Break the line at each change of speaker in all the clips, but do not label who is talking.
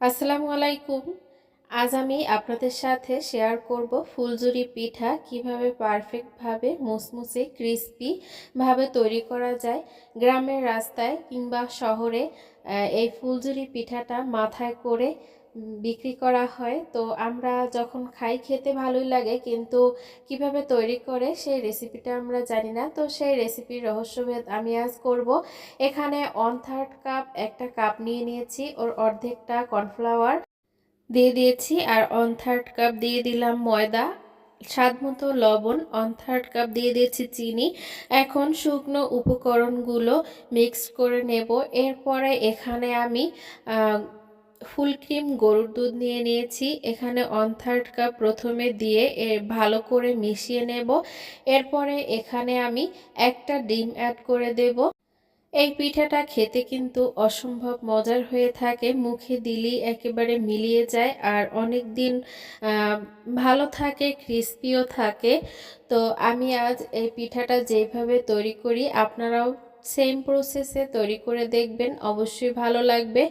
আসসালামু আলাইকুম। আজ আমি আপনাদের সাথে শেয়ার করব ফুলজুরি পিঠা কীভাবে পারফেক্টভাবে মুসমুসে ক্রিস্পিভাবে তৈরি করা যায় গ্রামের রাস্তায় কিংবা শহরে এই ফুলজুরি পিঠাটা মাথায় করে বিক্রি করা হয়। তো আমরা যখন খাই, খেতে ভালোই লাগে, কিন্তু কীভাবে তৈরি করে সেই রেসিপিটা আমরা জানি না। তো সেই রেসিপির রহস্যভেদ আমি আজ করব। এখানে ওয়ান থার্ড কাপ একটা কাপ নিয়ে নিয়েছি, ওর অর্ধেকটা কর্নফ্লাওয়ার দিয়ে দিয়েছি, আর ওয়ান থার্ড কাপ দিয়ে দিলাম ময়দা, স্বাদ মতো লবণ ওয়ান থার্ড কাপ দিয়ে দিয়েছি চিনি। এখন শুকনো উপকরণগুলো মিক্স করে নেব। এরপরে এখানে আমি ফুল ক্রিম গরুর দুধ নিয়ে নিয়েছি। এখানে ওয়ান থার্ড কাপ প্রথমে দিয়ে ভালো করে মিশিয়ে নেব। এরপরে এখানে আমি একটা ডিম অ্যাড করে দেব। এই পিঠাটা খেতে কিন্তু অসম্ভব মজার হয়ে থাকে। মুখে দিলেই একেবারে মিলিয়ে যায় আর অনেক দিন ভালো থাকে ক্রিস্পিও থাকে। তো আমি আজ এই পিঠাটা যেভাবে তৈরি করি, আপনারাও সেম প্রসেসে তৈরি করে দেখবেন, অবশ্যই ভালো লাগবে।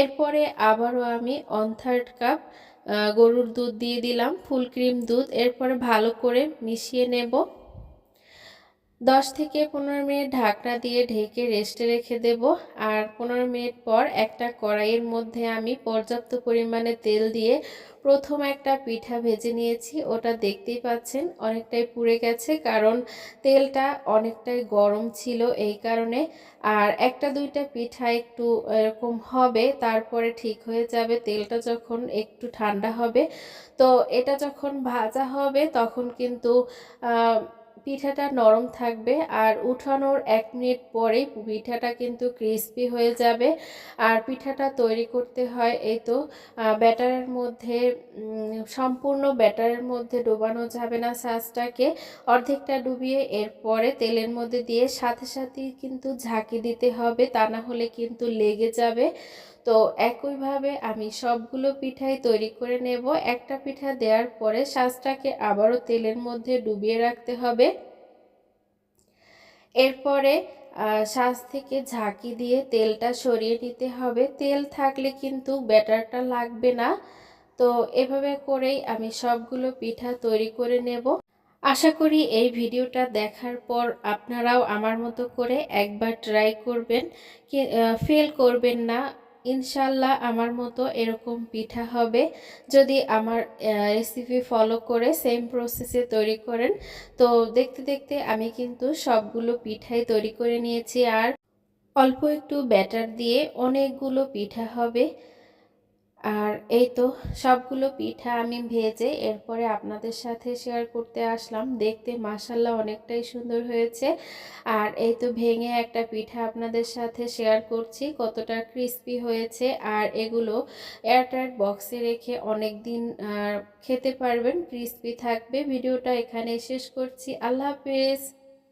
এরপরে আবারও আমি অন থার্ড কাপ গরুর দুধ দিয়ে দিলাম, ফুল ক্রিম দুধ। এরপরে ভালো করে মিশিয়ে নেব। দশ থেকে পনেরো মিনিট ঢাকনা দিয়ে ঢেকে রেস্টে রেখে দেব। আর পনেরো মিনিট পর একটা কড়াইয়ের মধ্যে আমি পর্যাপ্ত পরিমাণে তেল দিয়ে প্রথম একটা পিঠা ভেজে নিয়েছি। ওটা দেখতেই পাচ্ছেন অনেকটাই পুড়ে গেছে কারণ তেলটা অনেকটাই গরম ছিল এই কারণে। আর একটা দুইটা পিঠা একটু এরকম হবে, তারপরে ঠিক হয়ে যাবে তেলটা যখন একটু ঠান্ডা হবে। তো এটা যখন ভাজা হবে তখন কিন্তু পিঠাটা নরম থাকবে আর উঠানোর এক মিনিট পরেই পিঠাটা কিন্তু ক্রিস্পি হয়ে যাবে। আর পিঠাটা তৈরি করতে হয় এই তো ব্যাটারের মধ্যে সম্পূর্ণ ব্যাটারের মধ্যে ডোবানো যাবে না সাজটাকে অর্ধেকটা ডুবিয়ে এরপরে তেলের মধ্যে দিয়ে সাথে সাথেই কিন্তু ঝাঁকি দিতে হবে, তা না হলে কিন্তু লেগে যাবে। তো একইভাবে আমি সবগুলো পিঠাই তৈরি করে নেব। একটা পিঠা দেওয়ার পরে শাঁসটাকে আবারও তেলের মধ্যে ডুবিয়ে রাখতে হবে। এরপরে শাঁস থেকে ঝাঁকি দিয়ে তেলটা সরিয়ে নিতে হবে। তেল থাকলে কিন্তু ব্যাটারটা লাগবে না। তো এভাবে করেই আমি সবগুলো পিঠা তৈরি করে নেব। আশা করি এই ভিডিওটা দেখার পর আপনারাও আমার মতো করে একবার ট্রাই করবেন। ফেল করবেন না। ইনশাল্লাহ আমার মতো এরকম পিঠা হবে। যদি আমার রেসিপি ফলো করে সেম প্রসেসে তৈরি করেন, তো দেখতে দেখতে আমি কিন্তু সবগুলো পিঠাই তৈরি করে নিয়েছি। আর অল্প একটু ব্যাটার দিয়ে অনেকগুলো পিঠা হবে। আর এই তো সবগুলো পিঠা আমি ভেজে এরপরে আপনাদের সাথে শেয়ার করতে আসলাম। দেখতে মাসাল্লাহ অনেকটাই সুন্দর হয়েছে। আর এই তো ভেঙে একটা পিঠা আপনাদের সাথে শেয়ার করছি, কতটা ক্রিস্পি হয়েছে। আর এগুলো এয়ারটাইট বক্সে রেখে অনেক দিন খেতে পারবেন ক্রিস্পি থাকবে। ভিডিওটা এখানে শেষ করছি। আল্লাহ হাফেজ।